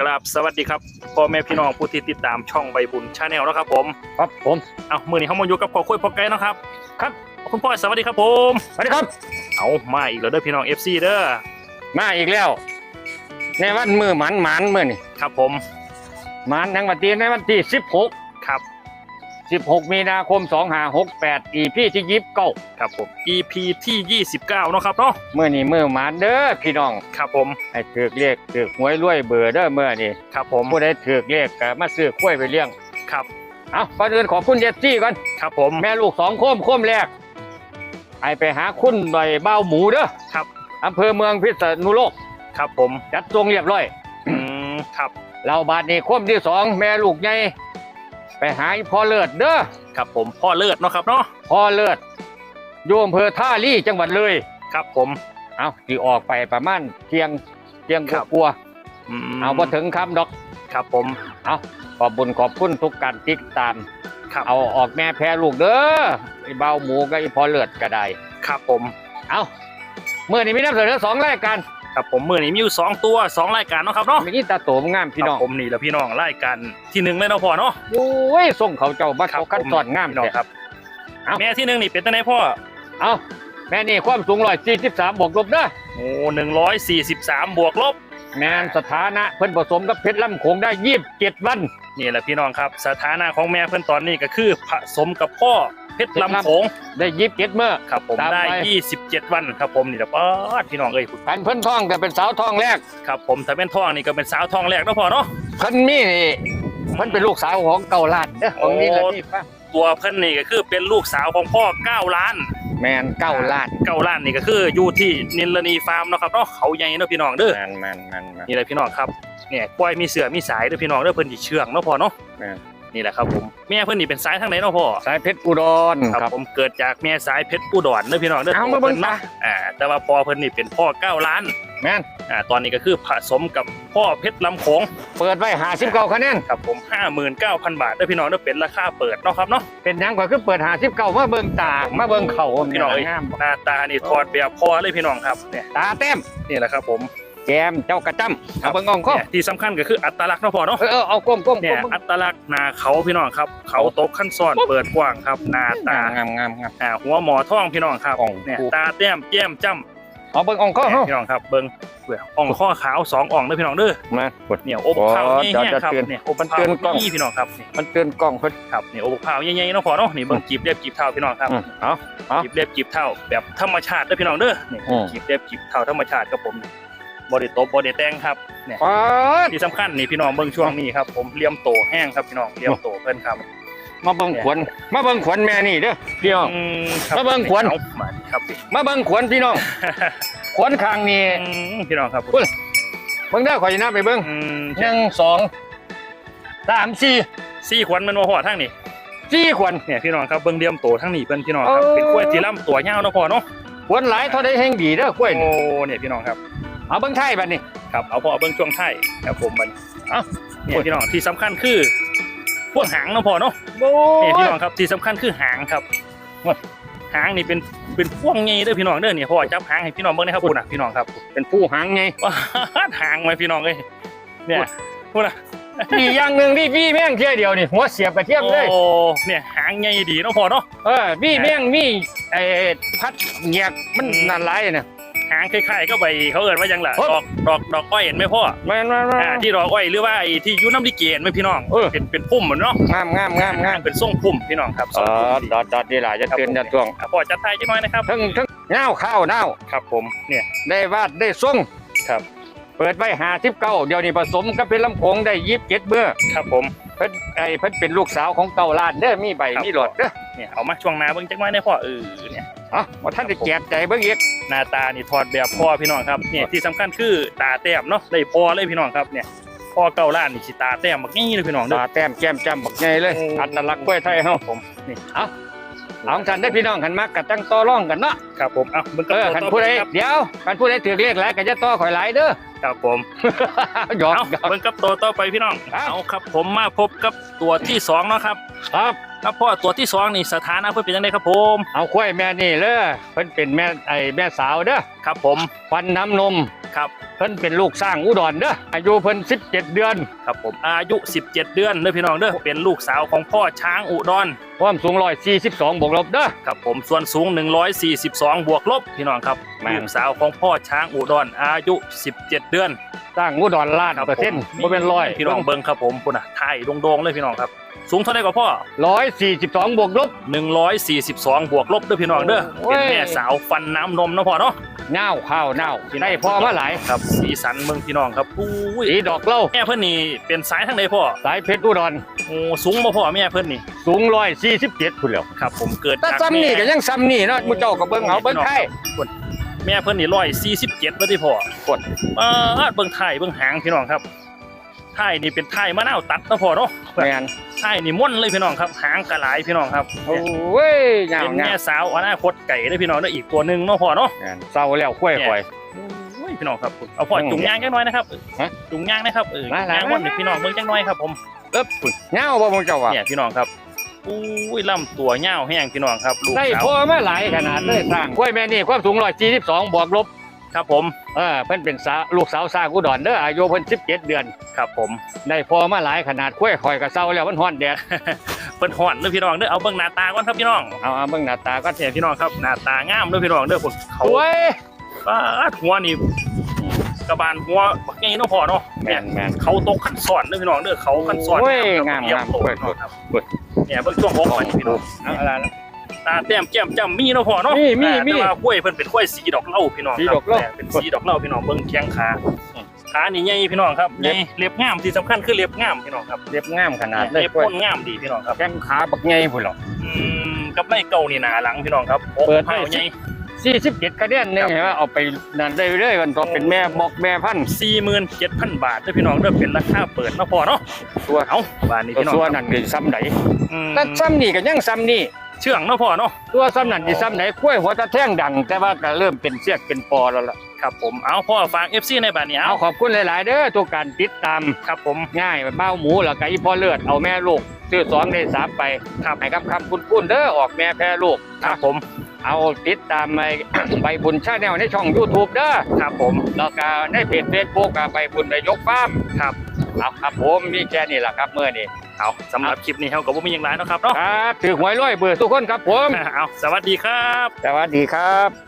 กราบสวัสดีครับพ่อแม่พี่น้องผู้ที่ติดตามช่องใบบุญชาแนลนะครับผมครับผมเอามือนี้เขามาอยู่กับพ่อคุยพ่อไก่เนาะครับ ครับคุณพ่อสวัสดีครับผมสวัสดีครับ เอามาอีกแล้วเด้อพี่น้อง FC เด้อมาอีกแล้ว ในวันมือหมันหมันมือนี่ครับผมหมันทั้งวันที่ในวันที่สิบหก ครับสิบหกมีนาคมสองห้าหกแปดอีพี่ที่ยิบเก้าครับผม EP ที่ 29เนาะครับเนาะเมื่อนี่มือหมันเด้อพี่น้องครับผมให้ถือกเรียกถือกหวยรวยเบอร์เด้อเมื่อนี่ครับผมผู้ใดถือกเรียกก็มาซื้อกล้วยไปเลี้ยงครับเอาก่อนอื่นขอบคุณเจสซี่ก่อนครับผมแม่ลูกสองโคมโคมแรกไอไปหาคุณหน่อยเบ้าหมูเด้อครับอำเภอเมืองพิษณุโลกครับผมจัดทรงเรียบร้อยอืมครับเราบาดนี้คมที่สองแม่ลูกใหญ่ ไปหาอีพ่อเลิศเด้อครับผมพ่อเลิศเนาะครับเนาะพ่อเลิศอยู่อำเภอท่าลี่จังหวัดเลยครับ ผมเอาที่ออกไปประมาณเที่ยงเที่ยงครับกลัวาอืมๆเอาพอถึงคำดอกครับผมเอาขอบบุญขอบคุณทุกการติดตามครับเอาออกแม่แพ้ลูกเด้อไอ้เบาหมูกับไอ้พ่อเลิศก็ได้ครับผม เอาเมื่อนี้มีน้ำเสนอสองรายการ ครับผมมือนี้มีอยู่สองตัวสองรายการเนาะครับเนาะมีตาโตมงามพี่น้องครับผมนี่แหละพี่น้องรายการที่หนึ่งเลยเนาะพ่อเนาะโอ้ยส่งเขาเจ้าบักครับเขาขั้นตอนงามพี่น้องแท้ครับเอ้าแม่ที่หนึ่งนี่เป็นตั้งไหนพ่อเอาแม่นี่ความสูงร้อยสี่สิบสามบวกลบเด้อโอ้หนึ่งร้อยสี่สิบสามบวกลบแมนสถานะเพิ่นผสมกับเพชรลำโขงได้ยี่สิบเจ็ดวันนี่แหละพี่น้องครับ สถานะของแม่เพิ่นตอนนี้ก็คือผสมกับพ่อ เพชรลำโขงได้ยี่สิบเจ็ดเมื่อครับผมตามไปได้ยี่สิบเจ็ดวันครับผมนี่แหละป้าดพี่น้องเอ้ยพันเพิ่นท้องก็เป็นสาวท้องแรกครับผมถ้าเป็นทองนี่ก็เป็นสาวทองแรกเนาะพ่อเนาะเพิ่นมีนี่เพิ่นเป็นลูกสาวของเก่าลาดเด้อของนี่ละนี่ป้าตัวเพิ่นนี่ก็คือเป็นลูกสาวของพ่อเก้าล้าน แมนเก้าลาดเก้าล้านนี่ก็คืออยู่ที่นิลนีฟาร์มเนาะครับเนาะเขาใหญ่เนาะพี่น้องเด้อแมนแมนแมนแมนนี่แหละพี่น้องครับเนี่ยกล้วยมีเสือมีสายเด้อพี่น้องเด้อเพิ่นสิเชื่องเนาะพ่อเนาะแม่ นนี่แหละครับผมแม่เพิ่นนี่เป็นสายทางไหนเนาะพ่อสายเพชรอุดรครับผมเกิดจากแม่สายเพชรอุดรเด้อพี่น้องเด้อเอามาเบิ่งพิ่นตาอ่าแต่ว่าพ่อเพิ่นนี่เป็นพ่อเก้าล้านแมนอ่าตอนนี้ก็คือผสมกับพ่อเพชรลำโขงเปิดไว้หาสิบเก้าคะแนนครับผม59,000บาทเด้อพี่น้องเด้อเป็นราคาเปิดเนาะครับเนาะเป็นหยังก็คือเปิดหาสิบเก้ามาเบิ่งตามาเบิ่งเข่าพี่น้องเอ้ยงามหน้าตานี่ถอดแบบพ่อเลยพี่น้องครับเนี่ยตาเต็มนี่แหละครับผม แกมเจ้ากระจำเอาเบิ่งอ่องข้อเนี่ยที่สำคัญก็คืออัตลักษณ์เนาะพ่อเนาะเออเออเอาก้มก้มเนี่ยก้มอัตลักษณ์หน้าเขาพี่น้องครับ เขาตกขั้นซ้อนเปิดกว้างครับหน้าตางามงามงามอ่าหัวหมอท่องพี่น้องครับอ่องเนี่ยกูตาแต้มแก้มจ้ำเอาเบิ่งอ่องข้อเนี่ยเฮาพี่น้องครับเบิ้งเบื่ออ่องข้อขาวสองอ่องเด้อพี่น้องเด้อมาปวดเนี่ยอบข้าวโอ้แห้งจะๆครับเตือนเนี่ยอบมันข้าวเตือนกล้องนี่พี่น้องครับนี่มันเตือนกล้องเพิ่นครับเนี่ยอบข้าวใหญ่ๆเนาะพอเนาะนี่เบิ้งจีบเรียบจีบเท่าพี่น้องครับอืมเอาเอาจีบเรียบจีบเท่าแบบธรรมชาติเด้อพี่น้องเด้อนี่อืมจีบเรียบจีบเท่าธรรมชาติครับผม บริโตบบริแต่งครับเนี่ยปาดที่สำคัญนี่พี่น้องเบิ้งช่วงนี้ครับผมเลี้ยมโตแห้งครับพี่น้องเลี้ยมโตเพิ่นครับมาเบิ่งขวัญมาเบิ่งขวัญแม่นี่เด้อพี่น้อง อืมครับมาเบิ่งขวัญเอามานี่ครับพี่มาเบิ่งขวัญพี่น้องขวัญข้างนี่อืมพี่น้องครับอุ้ยเบิ่งเด้อข่อยสินับไปเบิ่งอืมหนึ่งสองสามสี่สี่ขวัญมันมาพอทั้งนี่สี่ขวัญ เนี่ยพี่น้องครับเบิ้งเลี้ยมโตทั้งนี่เพิ่นพี่น้องครับเออเป็นกล้วยที่ลำตัวยาวเนาะพอเนาะขวัญหลายเท่าใดแห่งดีเด้อกล้วยโอ้นี่เนี่ยพี่น้องครับ เอาเบิ่งไทยบัดนี้ ครับเอาพอเอาเบิ้งช่วงท้ายครับผมมันเอ้าเนี่ยพี่น้องที่สำคัญคือ พวกหางเนาะพอเนาะโอ้เนี่ยพี่ยน้องครับที่สำคัญคือหางครับว่าหางนี่เป็นเป็นพวงไงเด้อพี่น้องเด้อเนี่ยพ่อจับหางให้พี่น้องเบิ่งนะครับคุณน่ะพี่น้องครับ เป็นผู้หางไงว้าดหางไว้พี่น้องเอ้ยเนี่ยพูดนะอีกอย่างหนึ่งที่พี่แม่งเที่ยเดียวนี่หัวเสียบกระเทียมเลยโอ้เนี่ยหางใหญ่ดีเนาะพ่อเนาะเออพี่แม่งมีไอ้พัดเหงียกมันอืมนั่นหลายเนี่ยหางคล้ายๆก็ใบเขาเอิ้นว่าหยังล่ะเฮ้ยดอกดอกดอกอ้อยเห็นไหมพ่อแม่นมามาอ่าที่ดอกอ้อยหรือว่าไอ้ที่อยูน้ำลิเกนไหมพี่น้องเออเป็นเป็นพุ่มเหมือนเนาะงามงามงามงามเป็นทรงพุ่มพี่น้องครับเอทรงพุ่อมดีดอดดอดดีหลายจะเตือนจะท่วงอะพ่อจัดไทายจังหน่อยนะครับทั้งทั้งเงาข้าวเน่าครับผมเนี่ยได้วาดได้ทรงครับ เปิดไว้หาสิบเก้าเดี๋ยวนี้ผสมกับเป็นลำโพงได้ยิบเจ็ดเมื่อครับผมเพิ่นไอ้เพิ่นเป็นลูกสาวของเก่าล้านเด้อมีใบครับมีหลอดเด้อ เนี่ยเอามาช่วงหน้าเบิ่งจังหน่อยได้พ่อเออเนี่ยเอ๋อท่านได้แจกใจเบิ่งอีกหน้าตานี่ถอดแบบพ่อพี่น้องครับเนี่ยที่สำคัญคือตาแต้มเนาะได้พ่อเลยพี่น้องครับเนี่ยพ่อเก้าล้านนี่สิตาแต้มบักนี่เลยพี่น้องเด้อ ตาแต้มแก้มจำบักใหญ่เลย โอ้ อัตลักษณ์กล้วยไทยเฮาผมนี่เอาเอาของท่านได้อพี่น้องกันมักกัจังต่อร่องกันเนาะครับผมอะมึงก็เออตัวคันต่อผู้ใดไปครับเดี๋ยวคันผู้ใดถือเลขหลายก็จะต่อข่อยหลายเด้อ ครับผม หยอกเอาหยอก เบิ่งกับตัวต่อไปพี่น้อง ครับ เอาครับผมมาพบกับตัวที่สองเนาะครับ ครับ ครับพ่อตัวที่สองนี่สถานะเพื่อนเป็นยังไงครับผมเอาควายแม่นี่เลยเพิ่นเป็นแม่ไอ้แม่สาวเด้อครับผมฟันน้ำนมครับเพิ่นเป็นลูกสร้างอุดรเด้ออายุเพิ่น17 เดือน ครับผมอายุ 17 เดือนเด้อพี่น้องเด้อเป็นลูกสาวของพ่อช้างอุดรความสูง142บวกลบเด้อครับผมส่วนสูง 142 บวกลบพี่น้องครับแม่นลูกสาวของพ่อช้างอุดรอายุ 17 เดือน สร้างอุดรล้านครับเปอร์เซ็นต์ผมบ่เป็นร้อยพี่น้องเบิ่งครับผมพุ่นน่ะไทยโด่งๆเลยพี่น้องครับ สูงเท่าไหร่กว่าพ่อ142บวกลบ142บวกลบเด้อพี่น้องเด้อโอ้ยเป็นแม่สาวฟันน้ำนมเนาะพ่อเนาะเน่าข้าวเน่าได้พอมาหลายครับสีสันเมืองพี่น้องครับอุ้ยสีดอกเหล้าแม่เพิ่นนี่เป็นสายทางใดพ่อสายเพชรอุดรโอ้สูงบ่พ่อแม่เพิ่นนี่สูง147พุ่นแหล้วครับ ผมเกิดแต่จากซ้ำนี่แม่ก็ยังซ้ำนี่เนาะหมู่เจ้าก็เบิ่งเอาเบิ่งไทย แม่เพิ่นนี่ร้อยสี่สิบเจ็ดว่าที่พ่อกดเออเบิ่งไทยเบิ่งหางพี่น้องครับไทยนี่เป็นไทยมะนาวตัดนะพ่อเนาะแม่นไทยนี่ม่วนเลยพี่น้องครับ หางกระหลายพี่น้องครับโอ้ยยาวเป็นงาแม่มสาวอนาคตไก่ได้อพี่น้องได้ออีกตัวหนึงเนาะพ่อเนาะแม่นเศร้าแล้วกล้วยข่อยโอ้ยพี่น้องครับเอาพ่ออืมจุงยางจังน้อยนะครับฮะจุงยางนะครับเออมาจุงยางมาม่วนให้พี่น้องเบิ่งจังน้อยครับผมเอ๊บเงาบ่มึงเจ้าว่าเนี่ยพี่น้องครับ อุ้ยลำตัวยาวแห้งพี่น้องครับลูกได้สาวพอมาหลายขนาดเลยสร้างกล้วยแม่นี่ความสูง142บวกลบครับผมเออเพิ่นเป็นสาวลูกสาวสร้างอุดรเด้ออายุเพิ่น17เดือนครับผมได้พอมาหลายขนาดกล้วยข่อยก็เศร้าแล้วมันฮ้อนแดดเพิ่นฮ้อนเด้อพี่น้องเด้อเอาเบิ่งหน้าตาก่อนครับพี่น้องเอาเอาเบิ่งหน้าตาก็เนี่ยพี่น้องครับหน้าตางามเด้อพี่น้องเด้อพุ่นเขาสวยปาดหัวนี่กระบาลหัวบักใหญ่เนาะพ่อเนาะแม่นแม่นเขาตกขั้นสอนเด้อพี่น้องเด้อเขาขั้นสอนโอ้ยครับงามเรียบงามโตเปิดเนาะครับ เปิดเนี่ยเบิ่งช่วงอกก่อนพี่น้องเอาอะไรนะตาแต้มแก้มจ้ำมีเนาะพ่อเนาะมีมีแต่มีว่ากล้วยเพิ่นเป็นกล้วยสีดอกเหล้าพี่น้องสีครับดอกเหล้าแต่เป็นสีดอกเหล้าพี่น้องเบิ่งแข้งขาขานี่ใหญ่พี่น้องครับใหญ่เล็บงามที่สำคัญคือเล็บงามพี่น้องครับเรียบงามขนาดเลยเล็บกล้วยพ่นงามดีพี่น้องครับ แข้งขาบักใหญ่พุ่นหรอก อืมกับไม่เก่านี่หนาหลังพี่น้องครับอกเปิดไว้เผาใหญ่ 47คะแนนเนี่ยเห็นว่าเอาไปนั่นได้เรื่อยๆมันก็เป็นแม่บอกแม่พันธุ์47,000บาทเด้อพี่น้องเด้อเป็นราคาเปิดเนาะพ่อเนาะตัวเอาบาทนี้ตัวพี่น้องส่วครับนั่นคือซ้ำไหนอืมแต่ซ้ำนี่ก็ยังซ้ำนี่เชื่องเนาะพ่อเนาะตัวซ้ำนั่นที่ซ้ำไหนกล้วยหัวตะแท่งดัง แต่ว่าก็เริ่มเป็นเสียกเป็นปอแล้วล่ะครับผมเอาพ่อฝาก FC ในบาทนี้เอาเอาขอบคุณหลาย ๆ เด้อทุกการติดตามครับผมง่ายเบ้าหมูแล้วก็อีพ่อเลือดเอาแม่ลูกซื้อสองได้สามไปครับให้คำคำคุณคุณเด้อออกแม่แพ้ลูกครับผม เอาติดตามในใบบุญชาแนลในช่อง YouTube เด้อครับผมแล้วก็ในเพจเฟซบุ๊กใบบุญนายกฟาร์มครับเอาครับผมมีแค่นี้แหละครับเมื่อนี้เอาสำหรับคลิปนี้เฮาก็บ่มีหยังหลายเนาะครับเนาะครับถือหวยร้อยเบอร์ทุกคนครับผมเอาสวัสดีครับ สวัสดีครับ